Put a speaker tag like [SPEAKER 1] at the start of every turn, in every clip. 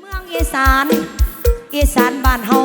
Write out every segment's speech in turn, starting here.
[SPEAKER 1] เมืองอีสาน อีสานบ้านเฮา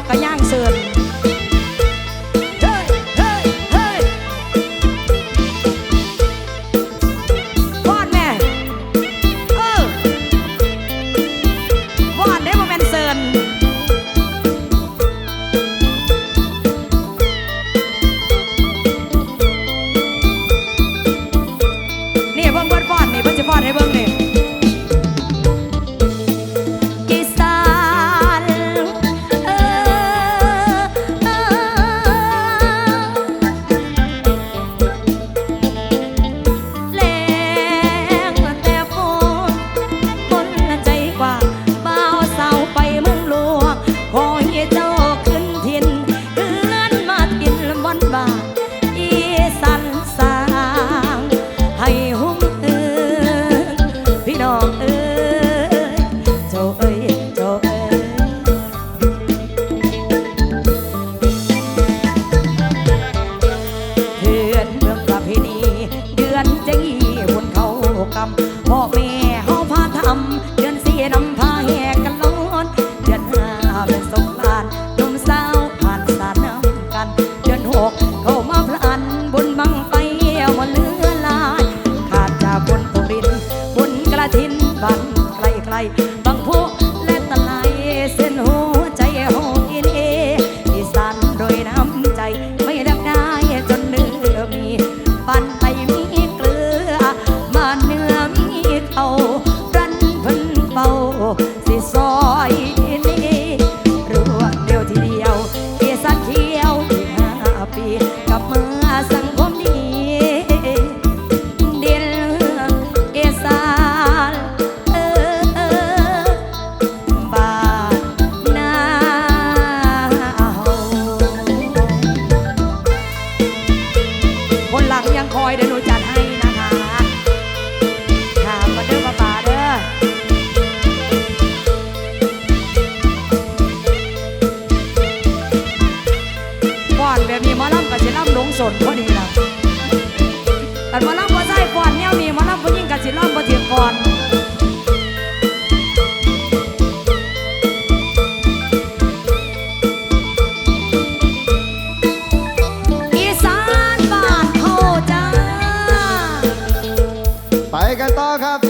[SPEAKER 1] กกระย่างเสิร์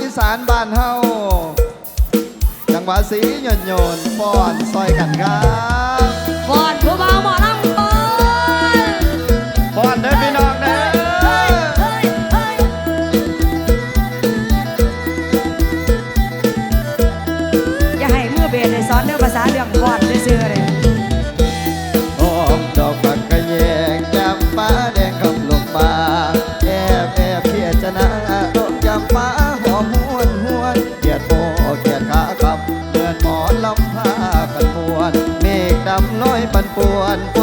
[SPEAKER 1] อีสานบ้านเฮาจังหวะสีหย่อนๆป้อนซอยกันค
[SPEAKER 2] รับก่
[SPEAKER 1] อนผู้บ่าวหมอลำ
[SPEAKER 2] ป่วน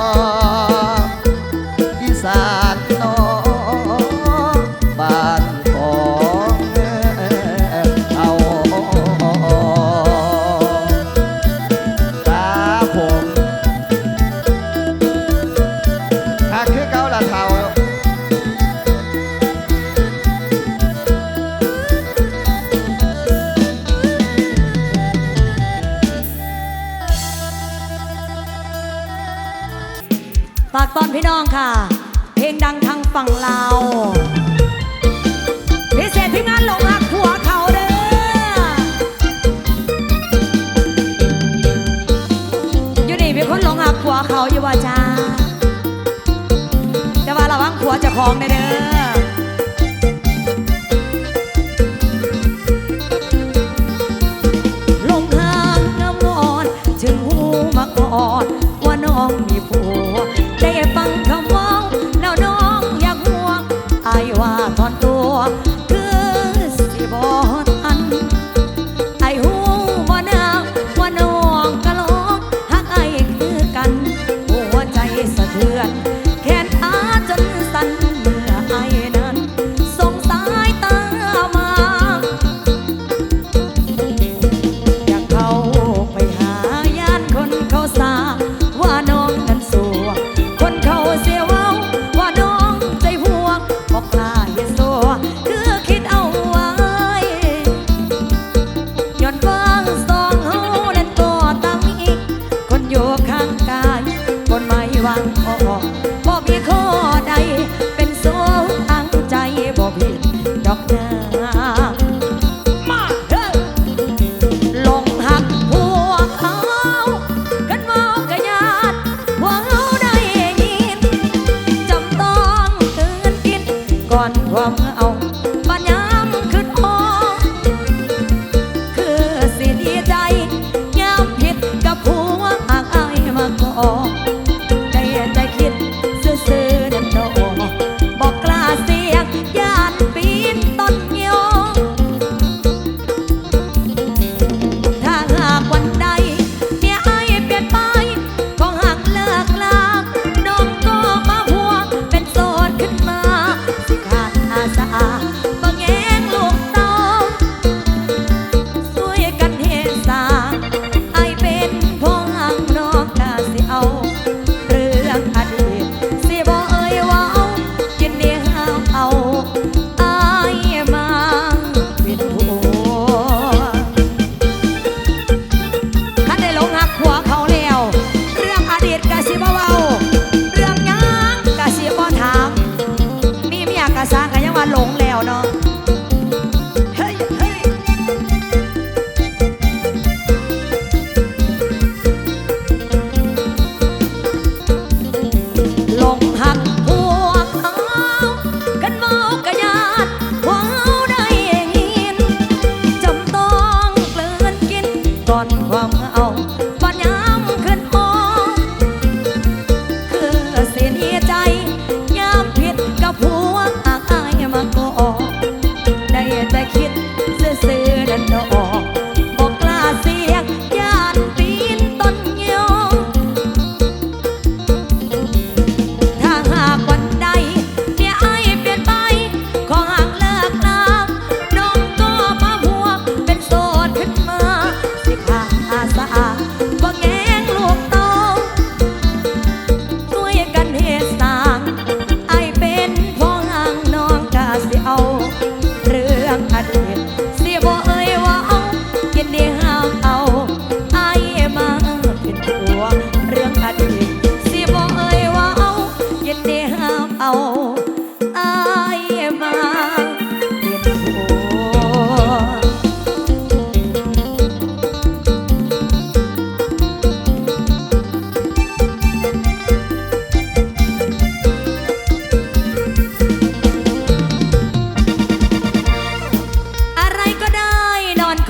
[SPEAKER 2] 啊 อยู่ว่จ้าแต่ว่าระวังผัวจะของ
[SPEAKER 1] ในเด้อ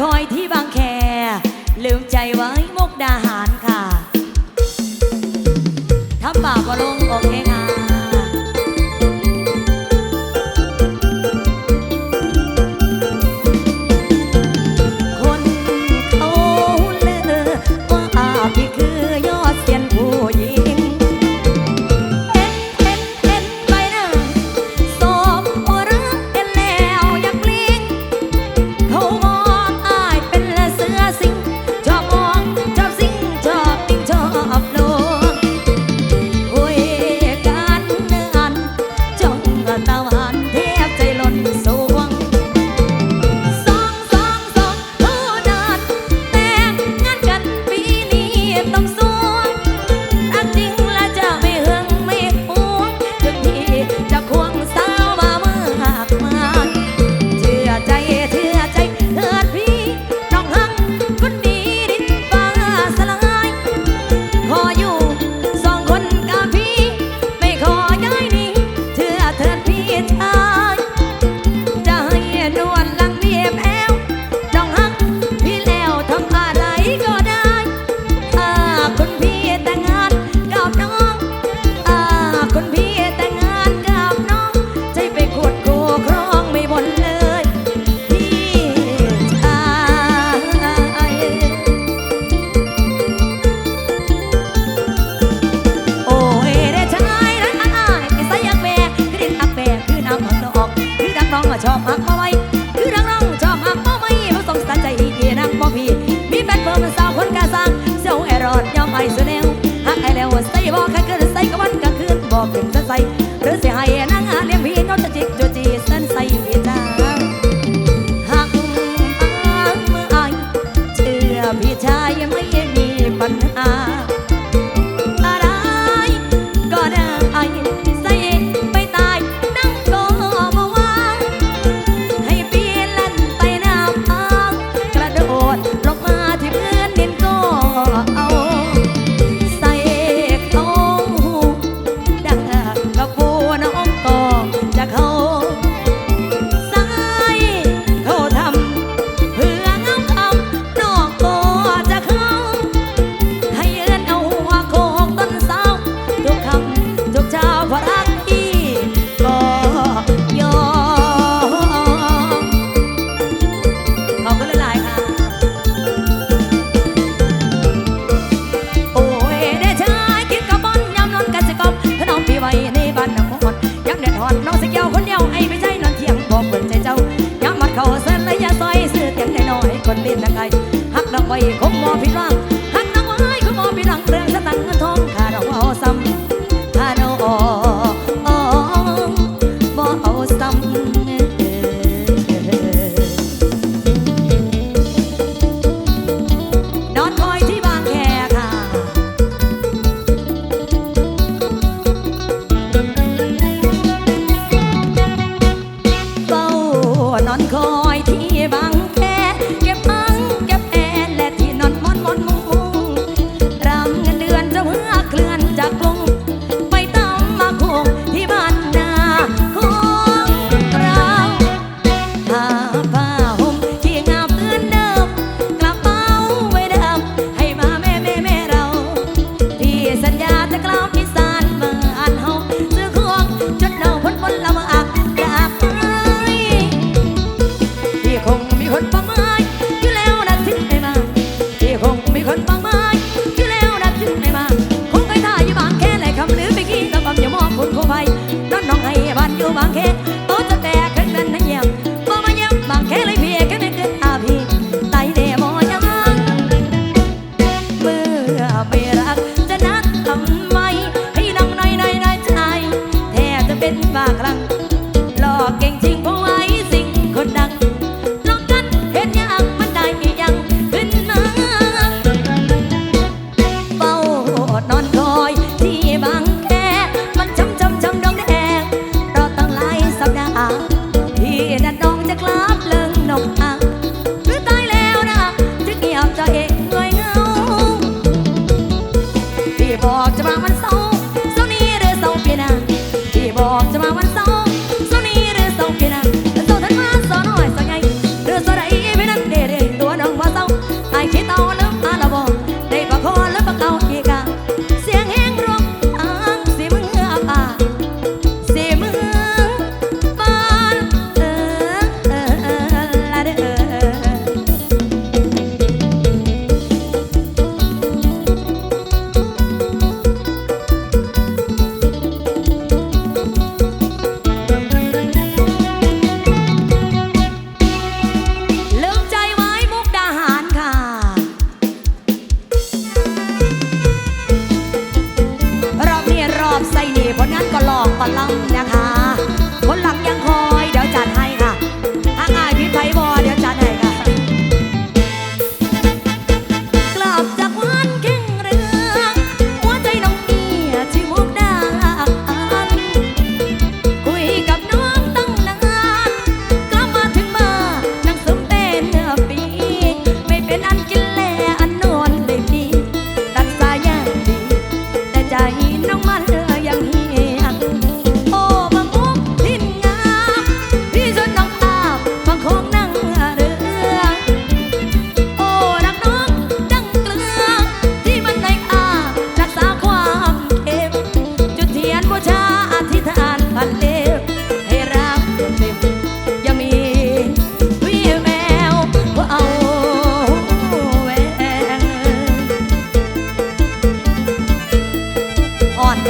[SPEAKER 1] คอยที่บางแค ลืมใจไว้มุกดาหารค่ะทำบาปลง นังไงหักนังไว้คงมอผิดหวังฮักนังไว้คงมอผิดหวังเรื่องสตังเงินทอง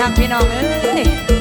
[SPEAKER 1] ครับพี่น้องเอ้ย